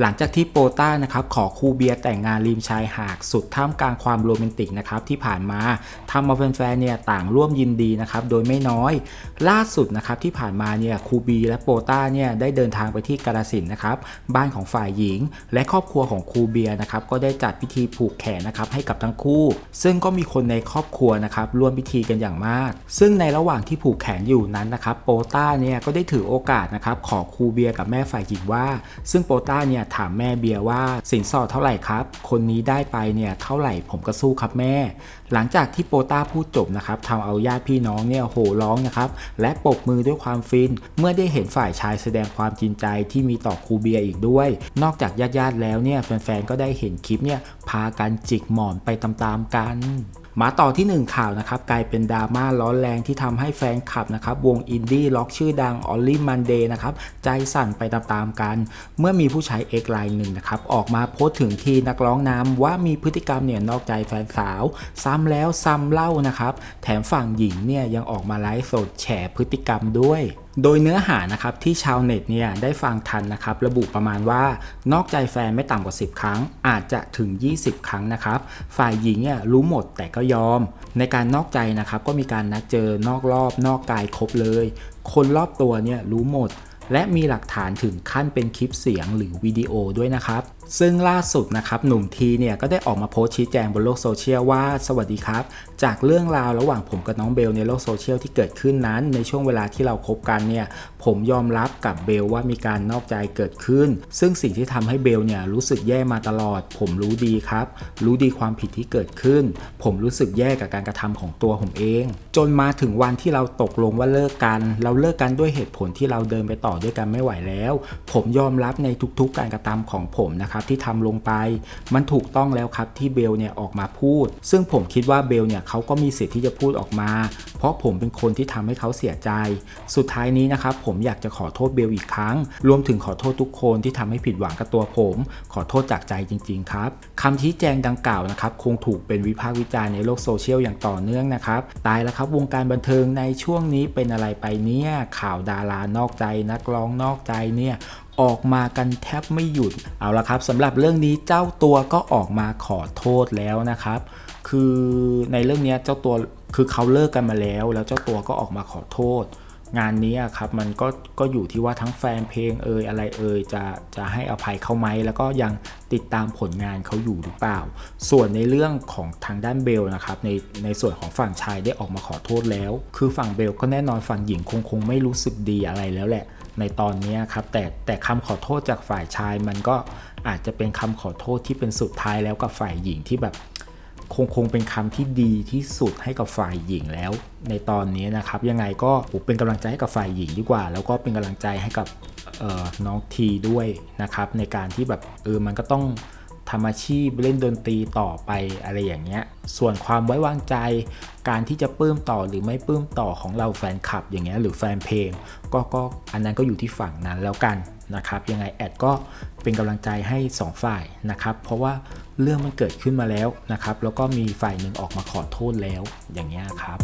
หลังจากที่โปต้านะครับขอคูเบียแต่งงานริมชายหาดสุดท่ามกลางความโรแมนติกนะครับที่ผ่านมาทำเอาแฟนๆเนี่ยต่างร่วมยินดีนะครับโดยไม่น้อย ล่าสุดนะครับที่ผ่านมาเนี่ยคูบีและโปต้าเนี่ยได้เดินทางไปที่กาลสินนะครับบ้านของฝ่ายหญิง และครอบครัวของคูเบียนะครับก็ได้จัดพิธีผูกแขนนะครับให้กับทั้งคู่ ซึ่งก็มีคนในครอบครัวนะครับร่วมพิธีกันอย่างมาก ซึ่งในระหว่างที่ผูกแขนอยู่นั้นนะครับโปต้าเนี่ยก็ได้ถือโอกาสนะครับขอคูเบียกับแม่ฝ่ายหญิงว่า ซึ่งโปต้าเนี่ยถามแม่เบียร์ว่าสินสอดเท่าไหร่ครับ คนนี้ได้ไปเนี่ยเท่าไหร่ผมก็สู้ครับแม่ หลังจากที่โปต้าพูดจบนะครับทำเอาญาติพี่น้องเนี่ยโห่ร้องนะครับและปรบมือด้วยความฟิน เมื่อได้เห็นฝ่ายชายแสดงความจริงใจที่มีต่อครูเบียร์อีกด้วย นอกจากญาติๆแล้วเนี่ยแฟนๆก็ได้เห็นคลิปเนี่ยพากันจิกหมอนไปตามๆกัน มาต่อที่หนึ่งข่าวนะครับกลายเป็นดราม่าร้อนแรงที่ทำให้แฟนคลับนะครับวงอินดี้ล็อกชื่อดังออลลี่มันเดย์นะครับใจสั่นไปตามๆกัน เมื่อมีผู้ใช้เอกไลน์หนึ่งนะครับออกมาโพสต์ถึงทีนักร้องนำว่ามีพฤติกรรมเนี่ยนอกใจแฟนสาว ซ้ำแล้วซ้ำเล่านะครับแถมฝั่งหญิงเนี่ยยังออกมาไลฟ์สดแฉพฤติกรรมด้วย โดยเนื้อหานะครับที่ชาวเน็ตเนี่ยได้ฟังทันนะครับระบุประมาณว่านอกใจแฟนไม่ต่ำกว่า 10 ครั้ง อาจจะถึง 20 ครั้งนะครับฝ่ายหญิงเนี่ยรู้หมดแต่ก็ยอม ในการนอกใจนะครับก็มีการนัดเจอนอกรอบ นอกกายครบเลย คนรอบตัวเนี่ยรู้หมดและมีหลักฐานถึงขั้นเป็นคลิปเสียงหรือวิดีโอด้วยนะครับ ซึ่งล่าสุดนะครับหนุ่มทีเนี่ยก็ได้ออกมาโพสต์ชี้แจงบนโลกโซเชียลว่าสวัสดีครับ จากเรื่องราวระหว่างผมกับน้องเบลในโลกโซเชียลที่เกิดขึ้นนั้น ในช่วงเวลาที่เราคบกันเนี่ยผมยอมรับกับเบลว่ามีการนอกใจเกิดขึ้น ซึ่งสิ่งที่ทำให้เบลเนี่ยรู้สึกแย่มาตลอด ผมรู้ดีครับ รู้ดีความผิดที่เกิดขึ้น ผมรู้สึกแย่กับการกระทำของตัวผมเอง จนมาถึงวันที่เราตกลงว่าเลิกกัน เราเลิกกันด้วยเหตุผลที่เราเดินไปต่อด้วยกันไม่ไหวแล้ว ผมยอมรับในทุกๆ การกระทำของผมนะครับที่ทำลงไป มันถูกต้องแล้วครับที่เบลเนี่ยออกมาพูด ซึ่งผมคิดว่าเบลเนี่ยเขาก็มีสิทธิ์ที่จะพูดออกมา เพราะผมเป็นคนที่ทำให้เขาเสียใจ สุดท้ายนี้นะครับผมอยากจะขอโทษเบลอีกครั้ง รวมถึงขอโทษทุกคนที่ทำให้ผิดหวังกับตัวผม ขอโทษจากใจจริง ๆ ครับคำชี้แจงดังกล่าวนะครับคงถูกเป็นวิพากษ์วิจารณ์ในโลกโซเชียลอย่างต่อเนื่องนะครับตายแล้วครับวงการบันเทิงในช่วงนี้เป็นอะไรไปเนี่ยข่าวดารานอกใจนักร้องนอกใจเนี่ย ออกมากันแทบไม่หยุด เอาละครับสำหรับเรื่องนี้เจ้าตัวก็ออกมาขอโทษแล้วนะครับ คือในเรื่องนี้เจ้าตัวคือเขาเลิกกันมาแล้ว แล้วเจ้าตัวก็ออกมาขอโทษ งานนี้ครับมันก็ก็อยู่ที่ว่าทั้งแฟนเพลงเอ่ยอะไรเอ่ยจะจะให้อภัยเขาไหมแล้วก็ยังติดตามผลงานเขาอยู่หรือเปล่า ส่วนในเรื่องของทางด้านเบลนะครับในในส่วนของฝั่งชายได้ออกมาขอโทษแล้ว คือฝั่งเบลก็แน่นอนฝั่งหญิงคงคงไม่รู้สึกดีอะไรแล้วแหละ ในตอนนี้ครับแต่แต่คำขอโทษจากฝ่ายชายมันก็อาจจะเป็นคำขอโทษที่เป็นสุดท้ายแล้วกับฝ่ายหญิงที่แบบคงคงเป็นคำที่ดีที่สุดให้กับฝ่ายหญิงแล้ว ในตอนนี้นะครับ ยังไงก็ผมเป็นกำลังใจให้กับฝ่ายหญิงดีกว่า แล้วก็เป็นกำลังใจให้กับน้องทีด้วยนะครับ ในการที่แบบเออมันก็ต้อง ทำอาชีพเล่นดนตรีต่อไปอะไรอย่างเงี้ย ส่วนความไว้วางใจ การที่จะปลื้มต่อหรือไม่ปลื้มต่อของเราแฟนคลับอย่างเงี้ยหรือแฟนเพลง ก็ก็อันนั้นก็อยู่ที่ฝั่งนั้นแล้วกันนะครับ ยังไงแอดก็เป็นกำลังใจให้ 2 ฝ่ายนะครับ เพราะว่าเรื่องมันเกิดขึ้นมาแล้วนะครับ แล้วก็มีฝ่ายหนึ่งออกมาขอโทษแล้วอย่างเงี้ยครับ